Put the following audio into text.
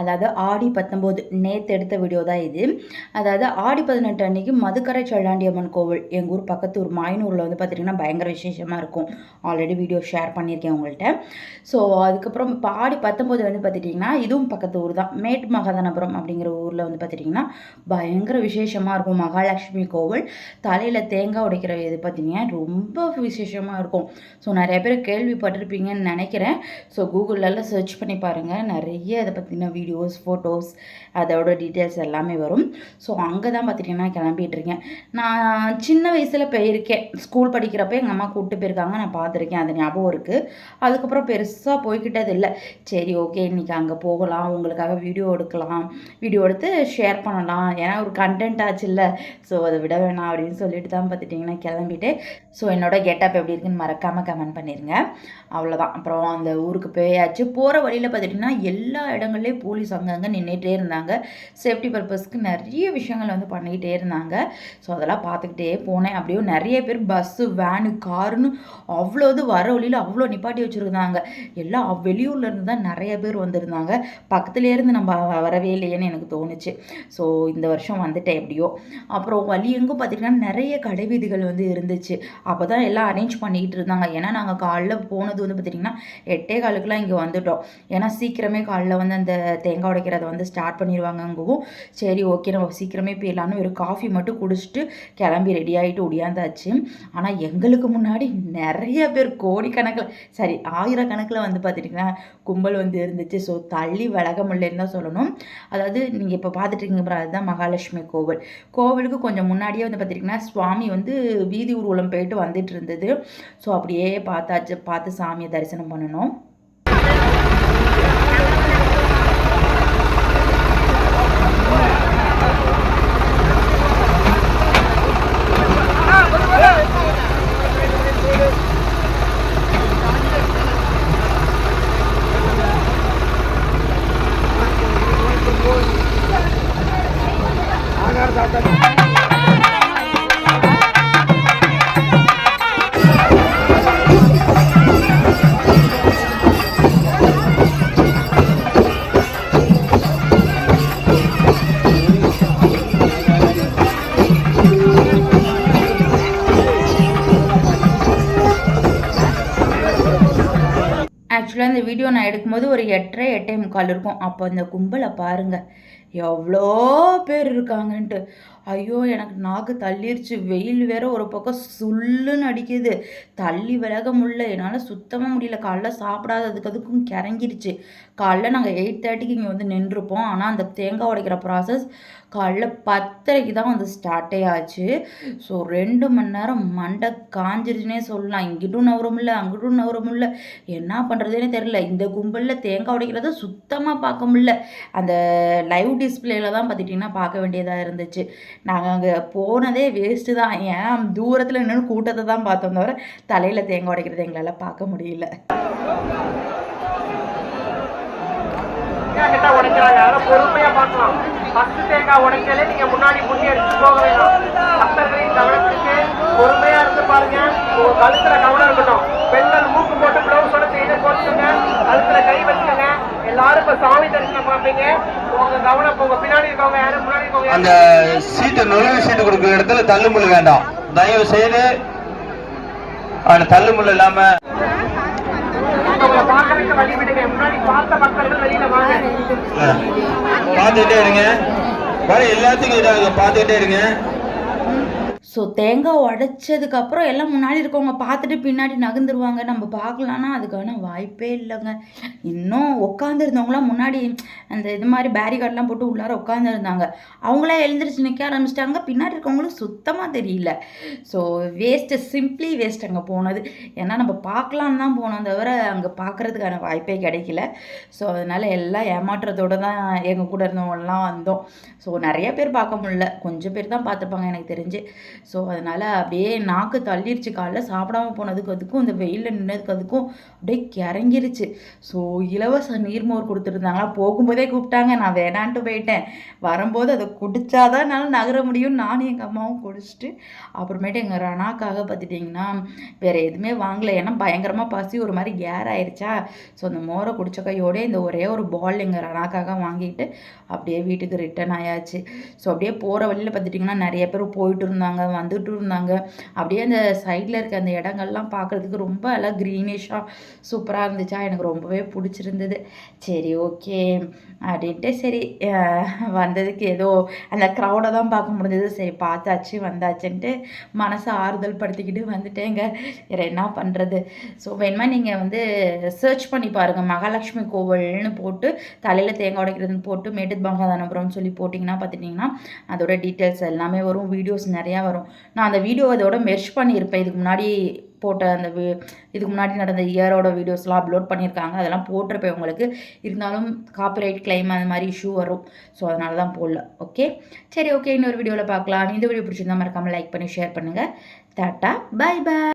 அதாவது ஆடி பத்தொம்போது நேற்று எடுத்த வீடியோ தான் இது. அதாவது ஆடி பதினெட்டு அன்னைக்கு மதுக்கரை செல்லாண்டியம்மன் கோவில் எங்கள் ஊர் பக்கத்து ஊர் மாயனூரில் வந்து பார்த்திங்கன்னா பயங்கர விசேஷமாக இருக்கும். ஆல்ரெடி வீடியோ ஷேர் பண்ணியிருக்கேன் உங்கள்கிட்ட ஸோ அதுக்கப்புறம் இப்போ ஆடி பத்தொம்போது வந்து பார்த்துட்டிங்கன்னா இதுவும் பக்கத்து ஊர் தான். மேட்டு மகாதனபுரம் அப்படிங்கிற ஊரில் வந்து பார்த்துட்டிங்கன்னா பயங்கர விசேஷமாக இருக்கும். மகாலட்சுமி கோவில். தலையில் தேங்காய் உடைக்கிற இது பார்த்திங்கன்னா ரொம்ப விசேஷமாக இருக்கும். ஸோ நிறைய பேர் கேள்விப்பட்டிருப்பீங்கன்னு நினைக்கிறேன். ஸோ கூகுளெல்லாம் சர்ச் பண்ணி பாருங்கள் நிறைய இதை பற்றின வீடியோஸ் ஃபோட்டோஸ் அதோட டீட்டெயில்ஸ் எல்லாமே வரும். ஸோ அங்கே தான் பார்த்துட்டிங்கன்னா கிளம்பிட்டு இருக்கேன் நான் சின்ன வயசில் போயிருக்கேன். ஸ்கூல் படிக்கிறப்ப எங்கள் அம்மா கூப்பிட்டு போயிருக்காங்க. நான் பார்த்துருக்கேன் அது ஞாபகம் இருக்குது அதுக்கப்புறம் பெருசாக போய்கிட்டது இல்லை சரி ஓகே இன்றைக்கி அங்கே போகலாம். உங்களுக்காக வீடியோ எடுக்கலாம். வீடியோ எடுத்து ஷேர் பண்ணலாம். ஏன்னா ஒரு கண்டென்ட் ஆச்சு இல்லை. ஸோ அதை விட வேணாம் அப்படின்னு சொல்லிட்டு தான் பார்த்துட்டிங்கன்னா கிளம்பிட்டு ஸோ என்னோட கெட்டப் எப்படி இருக்குன்னு மறக்காமல் கமெண்ட் பண்ணிடுங்க அவ்வளோதான் அப்புறம் அந்த ஊருக்கு போயாச்சு. போகிற வழியில் பார்த்துட்டிங்கன்னா எல்லா இடங்கள்லேயும் போலீஸ் அங்கங்கே நின்றுட்டே இருந்தாங்க. சேஃப்டி பர்பஸ்க்கு நிறைய விஷயங்கள் வந்து பண்ணிக்கிட்டே இருந்தாங்க. ஸோ அதெல்லாம் பார்த்துக்கிட்டே போனேன். அப்படியே நிறைய பேர் பஸ்ஸு வேனு காருன்னு அவ்வளோ இது வர வழியில் அவ்வளோ நிப்பாட்டி வச்சுருந்தாங்க. எல்லாம் வெளியூர்லேருந்து தான் நிறைய பேர் வந்திருந்தாங்க. பக்கத்துலேருந்து நம்ம வரவே இல்லையேன்னு எனக்கு தோணுச்சு. ஸோ இந்த வருஷம் வந்துட்டேன் எப்படியோ. அப்புறம் வழி எங்கும் பார்த்திங்கன்னா நிறைய கடைவீதிகள் வந்து இருந்துச்சு. அப்போ தான் எல்லாம் அரேஞ்ச் பண்ணிக்கிட்டு இருந்தாங்க. ஏன்னா நாங்கள் காலைல போனது வந்து பார்த்திங்கன்னா எட்டே காலுக்குலாம் இங்கே வந்துட்டோம். ஏன்னா சீக்கிரமே காலைல வந்து அந்த தேங்காய் உடைக்கிறத வந்து ஸ்டார்ட் பண்ணிடுவாங்கங்கவும் சரி ஓகே நம்ம சீக்கிரமே போயிடலான்னு ஒரு காஃபி மட்டும் குடிச்சிட்டு கிளம்பி ரெடி ஆகிட்டு ஒடியாந்தாச்சு. ஆனால் எங்களுக்கு முன்னாடி நிறைய பேர் கோடிக்கணக்கில் சரி ஆயிரக்கணக்கில் வந்து பார்த்துட்டிங்கன்னா கும்பல் வந்து இருந்துச்சு. ஸோ தள்ளி விலக முடியலன்னு தான் சொல்லணும். அதாவது நீங்கள் இப்போ பார்த்துட்டு இருக்கீங்க அதுதான் மகாலட்சுமி கோவில். கோவிலுக்கு கொஞ்சம் முன்னாடியே வந்து பார்த்துட்டிங்கன்னா சுவாமி வந்து வீதி ஊர்வலம் போயிட்டு வந்துட்டு இருந்தது. ஸோ அப்படியே பார்த்தாச்சு. பார்த்து சாமியை தரிசனம் பண்ணணும். ஆக்சுவலாக இந்த வீடியோ நான் எடுக்கும்போது ஒரு எட்டரை எட்டே முக்கால் இருக்கும். அப்போ அந்த கும்பலை பாருங்கள் எவ்வளோ பேர் இருக்காங்கன்ட்டு. ஐயோ எனக்கு நாக்கு தள்ளிருச்சு. வெயில் வேற ஒரு பக்கம் சுள்ளுன்னு அடிக்குது. தள்ளி விலக முடில என்னால் சுத்தமாக முடியல. காலைல சாப்பிடாததுக்கு அதுக்கும் கிறங்கிருச்சு. காலைல நாங்கள் எயிட் தேர்ட்டிக்கு இங்கே வந்து நின்றுருப்போம் ஆனால் அந்த தேங்காய் உடைக்கிற ப்ராசஸ் காலைல பத்தரைக்கு தான் வந்து ஸ்டார்ட்டே ஆச்சு. ஸோ ரெண்டு மணி நேரம் மண்டை காஞ்சிருச்சுனே சொல்லலாம். இங்கிட்டும் நவர முடியல அங்கிட்டும் நவர முடியல என்ன பண்ணுறதுனே தெரில இந்த கும்பலில் தேங்காய் உடைக்கிறத சுத்தமாக பார்க்க முடியல. அந்த லைவ் டிஸ்பிளேல தான் பார்த்துட்டிங்கன்னா பார்க்க வேண்டியதாக இருந்துச்சு. நாங்கள் அங்கே போனதே வேஸ்ட்டு தான். ஏன்? தூரத்தில் நின்று கூட்டத்தை தான் பார்த்தோம் தவிர தலையில் தேங்காய் உடைக்கிறது எங்களால் பார்க்க முடியல. உடைக்கிறாங்க. அதெல்லாம் பொறுமையா பார்க்கலாம். ஃபர்ஸ்ட் தேங்காய் உடைக்கலே நீங்க முன்னாடி முன்னே எடுத்து போக வேணாம். பக்தர்களின் கவனத்துக்கு பொறுமையா இருந்து பாருங்க. உங்க கழுத்துல கவனம் இருக்கணும். பெண்கள் எல்லாரும் இப்ப சாமி தரிசனம் பார்ப்பீங்க. உங்க கவனம் உங்க பின்னாடி இருக்கவங்க யாரும் முன்னாடி இருக்கவங்க யாரும் அந்த சீட்டு நுழைவு சீட்டு கொடுக்குற இடத்துல தள்ளுமுள்ளு வேண்டாம். தயவு செய்து அந்த தள்ளுமுள்ளு இல்லாம உங்களை பார்க்கறதுக்கு வழி விடுங்க. முன்னாடி பார்த்த மக்கள்கள் வெளியில வாங்க. அஹ், பார்த்துக்கிட்டே இருங்க. எல்லாத்துக்கும் இதாக. பார்த்துக்கிட்டே இருங்க. ஸோ தேங்காய் உடைச்சதுக்கப்புறம் எல்லாம் முன்னாடி இருக்கவங்க பார்த்துட்டு பின்னாடி நகர்ந்துருவாங்க. நம்ம பார்க்கலான்னா அதுக்கான வாய்ப்பே இல்லைங்க. இன்னும் உட்காந்துருந்தவங்களாம் முன்னாடி அந்த இது மாதிரி பேரிகார்ட்லாம் போட்டு உள்ளார உட்காந்துருந்தாங்க அவங்களே எழுந்திரிச்சு நிற்க ஆரம்பிச்சிட்டாங்க. பின்னாடி இருக்கவங்களும் சுத்தமாக தெரியல. ஸோ வேஸ்ட்டு சிம்பிளி வேஸ்ட் அங்கே போனது. ஏன்னா நம்ம பார்க்கலான்னு தான் போனோம். தவிர அங்கே பார்க்குறதுக்கான வாய்ப்பே கிடைக்கல. ஸோ அதனால் எல்லாம் ஏமாற்றத்தோடு தான் எங்கள் கூட இருந்தவங்கலாம் வந்தோம். ஸோ நிறைய பேர் பார்க்க முடியல. கொஞ்சம் பேர் தான் பார்த்துருப்பாங்க எனக்கு தெரிஞ்சு. ஸோ அதனால் அப்படியே நாக்கு தள்ளிருச்சு. காலைல சாப்பிடாம போனதுக்கு அதுக்கும் இந்த வெயிலில் நின்னதுக்கு அதுக்கும் அப்படியே கிறங்கிருச்சு. ஸோ இலவச நீர்மோர் கொடுத்துருந்தாங்களா போகும்போதே கூப்பிட்டாங்க. நான் வேணான்ட்டு போயிட்டேன். வரும்போது அதை குடித்தாதான் என்னால் நகர முடியும் நானும் எங்கள் அம்மாவும் குடிச்சிட்டு அப்புறமேட்டு எங்கள் ரணாக்காக பார்த்துட்டிங்கன்னா வேறு எதுவுமே வாங்கலை. ஏன்னா பயங்கரமாக பசி ஒரு மாதிரி கேர் ஆயிடுச்சா ஸோ அந்த மோரை குடித்த கையோடே இந்த ஒரே ஒரு பால் எங்கள் ரணாக்காக வாங்கிட்டு அப்படியே வீட்டுக்கு ரிட்டர்ன் ஆயாச்சு. ஸோ அப்படியே போகிற வழியில் பார்த்துட்டிங்கன்னா நிறைய பேர் போயிட்டு இருந்தாங்க. வந்துட்டு இருந்தாங்க அப்படியே அந்த சைடில் இருக்க அந்த இடங்கள்லாம் பார்க்குறதுக்கு ரொம்ப எல்லாம் க்ரீனிஷாக சூப்பராக இருந்துச்சா? எனக்கு ரொம்பவே பிடிச்சிருந்தது. சரி ஓகே அப்படின்ட்டு சரி வந்ததுக்கு ஏதோ அந்த க்ரௌடை தான் பார்க்க முடிஞ்சது. சரி பார்த்தாச்சு வந்தாச்சுன்ட்டு மனசை ஆறுதல் படுத்திக்கிட்டு வந்துட்டேங்க. வேறு என்ன பண்ணுறது ஸோ வேணுமா நீங்கள் வந்து சர்ச் பண்ணி பாருங்கள் மகாலட்சுமி கோவில்னு போட்டு தலையில் தேங்காய் உடைக்கிறதுன்னு போட்டு மேட்டு பங்காதானபுரம்னு சொல்லி போட்டிங்கன்னா பார்த்துட்டிங்கன்னா அதோட டீட்டெயில்ஸ் எல்லாமே வரும். வீடியோஸ் நிறையா வரும். நான் அந்த வீடியோ அதோட மெர்ச் பண்ணியிருப்பேன். இதுக்கு முன்னாடி போட்ட அந்த இதுக்கு முன்னாடி நடந்த இயரோட வீடியோஸ்லாம் அப்லோட் பண்ணியிருக்காங்க. அதெல்லாம் போட்டிருப்பேன் உங்களுக்கு. இருந்தாலும் காப்பிரைட் கிளைம் அந்த மாதிரி இஷ்யூ வரும். ஸோ அதனால தான் போடல. ஓகே சரி ஓகே இன்னொரு வீடியோவில் பார்க்கலாம். இந்த வீடியோ பிடிச்சிருந்தா மறக்காமல் லைக் பண்ணி ஷேர் பண்ணுங்கள் டாட்டா பை பாய்